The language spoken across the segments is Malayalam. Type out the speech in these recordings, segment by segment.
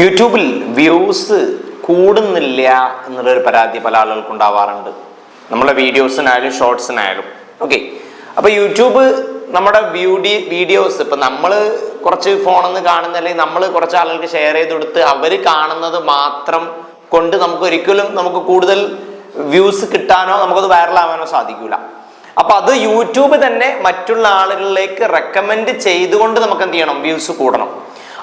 യൂട്യൂബിൽ വ്യൂസ് കൂടുന്നില്ല എന്നുള്ളൊരു പരാതി പല ആളുകൾക്കും ഉണ്ടാവാറുണ്ട് നമ്മുടെ വീഡിയോസിനായാലും ഷോർട്സിനായാലും ഓക്കെ അപ്പോൾ യൂട്യൂബ് നമ്മുടെ വ്യൂഡി വീഡിയോസ് ഇപ്പം നമ്മൾ കുറച്ച് ഫോണിൽ നിന്ന് കാണുന്ന അല്ലെങ്കിൽ നമ്മൾ കുറച്ച് ആളുകൾക്ക് ഷെയർ ചെയ്ത് കൊടുത്ത് അവർ കാണുന്നത് മാത്രം കൊണ്ട് നമുക്ക് ഒരിക്കലും നമുക്ക് കൂടുതൽ വ്യൂസ് കിട്ടാനോ നമുക്കത് വൈറലാവാനോ സാധിക്കില്ല അപ്പൊ അത് യൂട്യൂബ് തന്നെ മറ്റുള്ള ആളുകളിലേക്ക് റെക്കമെൻഡ് ചെയ്തുകൊണ്ട് നമുക്ക് എന്ത് ചെയ്യണം? വ്യൂസ് കൂടണം.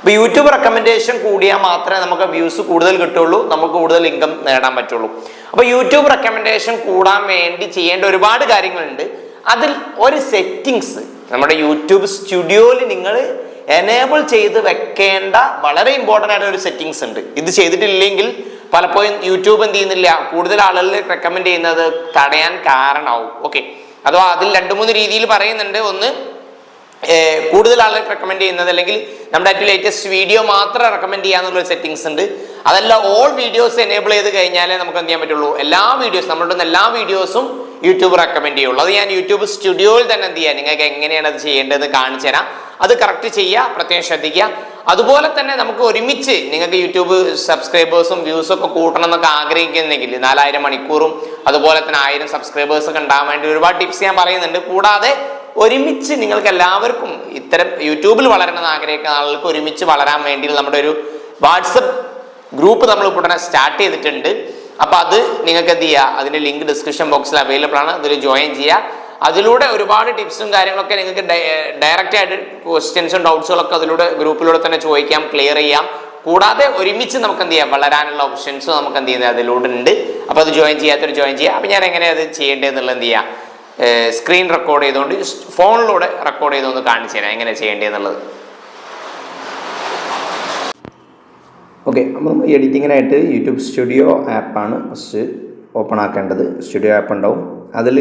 അപ്പൊ യൂട്യൂബ് റെക്കമെൻഡേഷൻ കൂടിയാൽ മാത്രമേ നമുക്ക് വ്യൂസ് കൂടുതൽ കിട്ടുള്ളൂ നമുക്ക് കൂടുതൽ ഇൻകം നേടാൻ പറ്റുള്ളൂ. അപ്പൊ യൂട്യൂബ് റെക്കമെൻഡേഷൻ കൂടാൻ വേണ്ടി ചെയ്യേണ്ട ഒരുപാട് കാര്യങ്ങളുണ്ട്. അതിൽ ഒരു സെറ്റിങ്സ് നമ്മുടെ യൂട്യൂബ് സ്റ്റുഡിയോയിൽ നിങ്ങൾ എനേബിൾ ചെയ്ത് വെക്കേണ്ട വളരെ ഇമ്പോർട്ടന്റ് ആയിട്ട് ഒരു സെറ്റിങ്സ് ഉണ്ട്. ഇത് ചെയ്തിട്ടില്ലെങ്കിൽ പലപ്പോഴും യൂട്യൂബ് എന്ത് ചെയ്യുന്നില്ല. കൂടുതൽ ആളുകൾ റെക്കമെൻഡ് ചെയ്യുന്നത് തടയാൻ കാരണമാവും. ഓക്കെ അതോ അതിൽ രണ്ട് മൂന്ന് രീതിയിൽ പറയുന്നുണ്ട്. ഒന്ന് കൂടുതൽ ആളുകൾ റെക്കമെൻഡ് ചെയ്യുന്നത് അല്ലെങ്കിൽ നമ്മുടെ ഏറ്റവും ലേറ്റസ്റ്റ് വീഡിയോ മാത്രം റെക്കമെൻഡ് ചെയ്യാന്നുള്ള സെറ്റിങ്സ് ഉണ്ട്. അതല്ല ഓൾ വീഡിയോസ് എനേബിൾ ചെയ്ത് കഴിഞ്ഞാലേ നമുക്ക് എന്ത് ചെയ്യാൻ പറ്റുള്ളൂ? എല്ലാ വീഡിയോസും നമ്മളുടെ എല്ലാ വീഡിയോസും യൂട്യൂബ് റെക്കമെൻഡ് ചെയ്യുള്ളൂ. അത് ഞാൻ യൂട്യൂബ് സ്റ്റുഡിയോയിൽ തന്നെ എന്ത് ചെയ്യാം? നിങ്ങൾക്ക് എങ്ങനെയാണ് അത് ചെയ്യേണ്ടത് കാണിച്ചു തരാം. അത് കറക്റ്റ് ചെയ്യുക പ്രത്യേകം ശ്രദ്ധിക്കുക. അതുപോലെ തന്നെ നമുക്ക് ഒരുമിച്ച് നിങ്ങൾക്ക് യൂട്യൂബ് സബ്സ്ക്രൈബേഴ്സും വ്യൂസും ഒക്കെ കൂട്ടണം എന്നൊക്കെ ആഗ്രഹിക്കുന്നെങ്കിൽ നാലായിരം മണിക്കൂറും അതുപോലെ തന്നെ ആയിരം സബ്സ്ക്രൈബേഴ്സ് ഒക്കെ ഉണ്ടാകാൻ വേണ്ടി ഒരുപാട് ടിപ്സ് ഞാൻ പറയുന്നുണ്ട്. കൂടാതെ ഒരുമിച്ച് നിങ്ങൾക്ക് എല്ലാവർക്കും ഇത്തരം യൂട്യൂബിൽ വളരണമെന്ന് ആഗ്രഹിക്കുന്ന ആളുകൾക്ക് ഒരുമിച്ച് വളരാൻ വേണ്ടി നമ്മുടെ ഒരു വാട്സപ്പ് ഗ്രൂപ്പ് നമ്മൾ ഉടനെ സ്റ്റാർട്ട് ചെയ്തിട്ടുണ്ട്. അപ്പോൾ അത് നിങ്ങൾക്ക് എന്ത് ചെയ്യുക? അതിന്റെ ലിങ്ക് ഡിസ്ക്രിപ്ഷൻ ബോക്സിൽ അവൈലബിൾ ആണ്. അതിൽ ജോയിൻ ചെയ്യുക. അതിലൂടെ ഒരുപാട് ടിപ്സും കാര്യങ്ങളൊക്കെ നിങ്ങൾക്ക് ഡയറക്റ്റ് ആയിട്ട് ക്വസ്റ്റ്യൻസും ഡൗട്ട്സുകളൊക്കെ അതിലൂടെ ഗ്രൂപ്പിലൂടെ തന്നെ ചോദിക്കാം ക്ലിയർ ചെയ്യാം. കൂടാതെ ഒരുമിച്ച് നമുക്ക് എന്ത് ചെയ്യാം? വളരാനുള്ള ഓപ്ഷൻസ് നമുക്ക് എന്ത് ചെയ്യുന്നത് അതിലൂടെ ഉണ്ട് അപ്പോൾ അത് ജോയിൻ ചെയ്യാത്തൊരു ജോയിൻ ചെയ്യുക അപ്പോൾ ഞാൻ എങ്ങനെയാ അത് ചെയ്യേണ്ടതെന്നുള്ളത് എന്ത് ചെയ്യാം? സ്ക്രീൻ റെക്കോർഡ് ചെയ്തുകൊണ്ട് ഫോണിലൂടെ റെക്കോർഡ് ചെയ്തുകൊണ്ട് കാണിച്ചു തരാം. എങ്ങനെ ചെയ്യേണ്ടതെന്നുള്ളത്. ഓക്കെ അപ്പം എഡിറ്റിങ്ങിനായിട്ട് യൂട്യൂബ് സ്റ്റുഡിയോ ആപ്പാണ് ഫസ്റ്റ് ഓപ്പൺ ആക്കേണ്ടത്. സ്റ്റുഡിയോ ആപ്പ് ഉണ്ടാവും. അതിൽ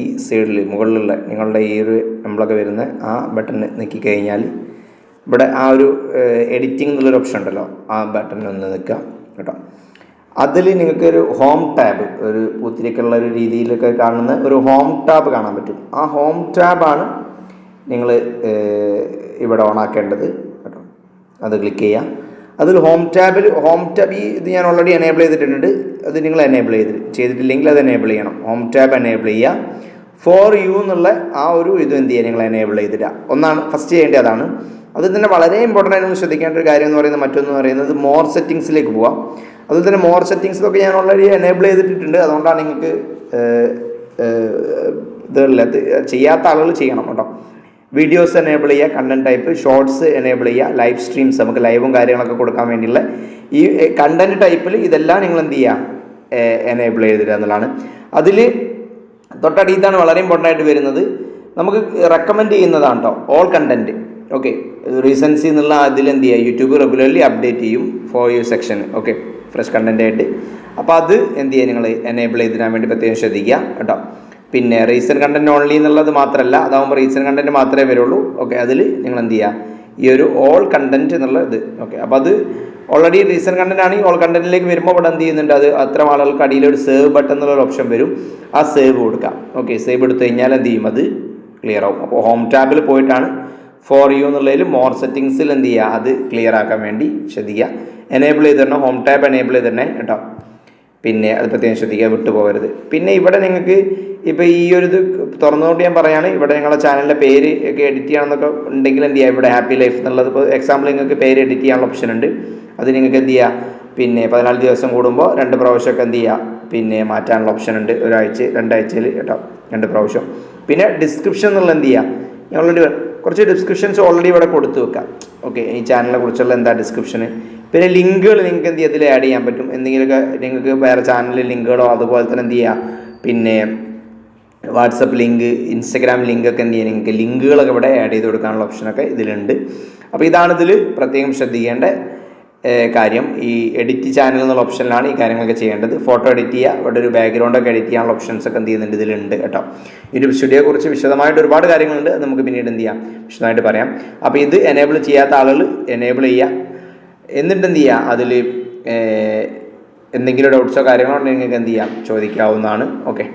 ഈ സൈഡിൽ മുകളിലുള്ള നിങ്ങളുടെ ഈ ഒരു നമ്മളൊക്കെ വരുന്ന ആ ബട്ടൺ നിൽക്കി കഴിഞ്ഞാൽ ഇവിടെ ആ ഒരു എഡിറ്റിംഗ് എന്നുള്ളൊരു ഓപ്ഷൻ ഉണ്ടല്ലോ. ആ ബട്ടൺ ഒന്ന് നിൽക്കുക കേട്ടോ. അതിൽ നിങ്ങൾക്കൊരു ഹോം ടാബ് ഒരു പൂത്തിരിക്കുള്ള ഒരു രീതിയിലൊക്കെ കാണുന്ന ഒരു ഹോം ടാബ് കാണാൻ പറ്റും. ആ ഹോം ടാബാണ് നിങ്ങൾ ഇവിടെ ഓണാക്കേണ്ടത് കേട്ടോ. അത് ക്ലിക്ക് ചെയ്യുക. അതിൽ ഹോം ടാബിൽ ഹോം ടാബ് ഈ ഇത് ഞാൻ ഓൾറെഡി എനേബിൾ ചെയ്തിട്ടുണ്ട്. അത് നിങ്ങൾ എനേബിൾ ചെയ്ത് ചെയ്തിട്ടില്ലെങ്കിൽ അത് എനേബിൾ ചെയ്യണം. ഹോം ടാബ് എനേബിൾ ചെയ്യുക. ഫോർ യു എന്നുള്ള ആ ഒരു ഇത് എന്ത് ചെയ്യുക? നിങ്ങൾ എനേബിൾ ചെയ്തിടുക. ഒന്നാണ് ഫസ്റ്റ് ചെയ്യേണ്ടത് അതാണ്. അതിൽ തന്നെ വളരെ ഇമ്പോർട്ടന്റ് ആയിട്ട് ശ്രദ്ധിക്കേണ്ട ഒരു കാര്യം എന്ന് പറയുന്നത് മറ്റൊന്ന് പറയുന്നത് മോർ സെറ്റിങ്സിലേക്ക് പോവാം. അതുപോലെ തന്നെ മോർ സെറ്റിങ്സിലൊക്കെ ഞാൻ ഓൾറെഡി എനേബിൾ ചെയ്തിട്ടുണ്ട് അതുകൊണ്ടാണ് നിങ്ങൾക്ക് ഇതല്ല ഇത് ചെയ്യാത്ത ആളുകൾ ചെയ്യണം കേട്ടോ. വീഡിയോസ് എനേബിൾ ചെയ്യുക കണ്ടന്റ് ടൈപ്പ് ഷോർട്സ് എനേബിൾ ചെയ്യുക ലൈവ് സ്ട്രീംസ് നമുക്ക് ലൈവും കാര്യങ്ങളൊക്കെ കൊടുക്കാൻ വേണ്ടിയുള്ള ഈ കണ്ടന്റ് ടൈപ്പിൽ ഇതെല്ലാം നിങ്ങൾ എന്ത് ചെയ്യുക എനേബിൾ ചെയ്തിടുക എന്നുള്ളതാണ്. അതിൽ തൊട്ടടിയത്താണ് വളരെ ഇമ്പോർട്ടന്റ് ആയിട്ട് വരുന്നത്. നമുക്ക് റെക്കമെൻഡ് ചെയ്യുന്നതാണ് കേട്ടോ ഓൾ കണ്ടന്റ് ഓക്കെ റീസൻസി എന്നുള്ള അതിൽ എന്ത് ചെയ്യുക യൂട്യൂബ് റെഗുലർലി അപ്ഡേറ്റ് ചെയ്യും for you section okay fresh content ആയിട്ട്. അപ്പോൾ അത് എന്ത് ചെയ്യുക നിങ്ങൾ എനേബിൾ ചെയ്തിടാൻ വേണ്ടി പ്രത്യേകം ശ്രദ്ധിക്കുക കേട്ടോ പിന്നെ റീസൺ കണ്ടന്റ് ഓൺലി എന്നുള്ളത് മാത്രമല്ല അതാകുമ്പോൾ റീസൺ കണ്ടന്റ് മാത്രമേ വരുള്ളൂ. ഓക്കെ അതിൽ നിങ്ങൾ എന്ത് ചെയ്യുക ഈ ഒരു ഓൾ കണ്ടന്റ് എന്നുള്ള ഇത്. ഓക്കെ അപ്പോൾ അത് ഓൾറെഡി റീസൺ കണ്ടന്റ് ആണ്. ഓൾ കണ്ടന്റിലേക്ക് വരുമ്പോൾ ഇവിടെ എന്ത് ചെയ്യുന്നുണ്ട്? അത് അത്ര ആളുകൾക്ക് അടിയിൽ ഒരു സേവ് ബട്ടൺ എന്നുള്ള ഓപ്ഷൻ വരും. ആ സേവ് കൊടുക്കാം. ഓക്കെ സേവ് എടുത്തു കഴിഞ്ഞാൽ എന്ത് ചെയ്യും? അത് ക്ലിയർ ആവും. അപ്പോൾ ഹോം ടാബിൽ പോയിട്ടാണ് ഫോർ യു എന്നുള്ളതിൽ മോർ സെറ്റിങ്സിൽ എന്ത് ചെയ്യുക? അത് ക്ലിയർ ആക്കാൻ വേണ്ടി ശ്രദ്ധിക്കുക. എനേബിൾ ചെയ്ത് ഹോം ടാബ് എനേബിൾ ചെയ്ത് തന്നെ കേട്ടോ. പിന്നെ അത് പ്രത്യേകം ശ്രദ്ധിക്കുക. വിട്ടു പോകരുത് പിന്നെ ഇവിടെ നിങ്ങൾക്ക് ഇപ്പോൾ ഈ ഒരു ഇത് തുറന്നുകൊണ്ട് ഞാൻ പറയുകയാണ് ഇവിടെ ഞങ്ങളുടെ ചാനലിന്റെ പേര് ഒക്കെ എഡിറ്റ് ചെയ്യണമെന്നൊക്കെ ഉണ്ടെങ്കിൽ എന്ത് ചെയ്യുക ഇവിടെ ഹാപ്പി ലൈഫ് എന്നുള്ളത് ഇപ്പോൾ എക്സാമ്പിൾ നിങ്ങൾക്ക് പേര് എഡിറ്റ് ചെയ്യാനുള്ള ഓപ്ഷൻ ഉണ്ട്. അത് നിങ്ങൾക്ക് എന്ത് ചെയ്യുക പിന്നെ പതിനാല് ദിവസം കൂടുമ്പോൾ രണ്ട് പ്രാവശ്യമൊക്കെ എന്ത് ചെയ്യുക പിന്നെ മാറ്റാനുള്ള ഓപ്ഷൻ ഉണ്ട്. ഒരാഴ്ച രണ്ടാഴ്ചയിൽ കേട്ടോ രണ്ട് പ്രാവശ്യം. പിന്നെ ഡിസ്ക്രിപ്ഷൻ എന്നുള്ള എന്ത് ചെയ്യുക ഞാൻ ഓൾറെഡി കുറച്ച് ഡിസ്ക്രിപ്ഷൻസ് ഓൾറെഡി ഇവിടെ കൊടുത്തു വെക്കാം. ഓക്കെ ഈ ചാനലിനെ കുറിച്ചുള്ള എന്താ ഡിസ്ക്രിപ്ഷന് പിന്നെ ലിങ്കുകൾ നിങ്ങൾക്ക് എന്ത് ചെയ്യാം? ഇതിൽ ആഡ് ചെയ്യാൻ പറ്റും. എന്തെങ്കിലുമൊക്കെ നിങ്ങൾക്ക് വേറെ ചാനലിൽ ലിങ്കുകളോ അതുപോലെ തന്നെ എന്ത് ചെയ്യുക പിന്നെ വാട്സപ്പ് ലിങ്ക് ഇൻസ്റ്റഗ്രാം ലിങ്ക് ഒക്കെ എന്ത് ചെയ്യാൻ നിങ്ങൾക്ക് ലിങ്കുകളൊക്കെ ഇവിടെ ആഡ് ചെയ്ത് കൊടുക്കാനുള്ള ഓപ്ഷനൊക്കെ ഇതിലുണ്ട്. അപ്പോൾ ഇതാണ് ഇതിൽ പ്രത്യേകം ശ്രദ്ധിക്കേണ്ട കാര്യം. ഈ എഡിറ്റ് ചാനൽ എന്നുള്ള ഓപ്ഷനിലാണ് ഈ കാര്യങ്ങളൊക്കെ ചെയ്യേണ്ടത്. ഫോട്ടോ എഡിറ്റ് ചെയ്യുക ഇവിടെ ഒരു ബാക്ക്ഗ്രൗണ്ടൊക്കെ എഡിറ്റ് ചെയ്യാനുള്ള ഓപ്ഷൻസ് ഒക്കെ എന്ത് ചെയ്യുന്നുണ്ട് ഇതിലുണ്ട് കേട്ടോ. യൂട്യൂബ് സ്റ്റുഡിയോയെക്കുറിച്ച് വിശദമായിട്ട് ഒരുപാട് കാര്യങ്ങളുണ്ട് നമുക്ക് പിന്നീട് എന്ത് ചെയ്യാം? വിശദമായിട്ട് പറയാം. അപ്പോൾ ഇത് എനേബിൾ ചെയ്യാത്ത ആളുകൾ എനേബിൾ ചെയ്യുക. എന്നിട്ട് എന്ത് ചെയ്യുക? അതിൽ എന്തെങ്കിലും ഡൗട്ട്സോ കാര്യങ്ങളോ ഉണ്ടെങ്കിൽ നിങ്ങൾക്ക് എന്ത് ചെയ്യാം? ചോദിക്കാവുന്നതാണ്. ഓക്കെ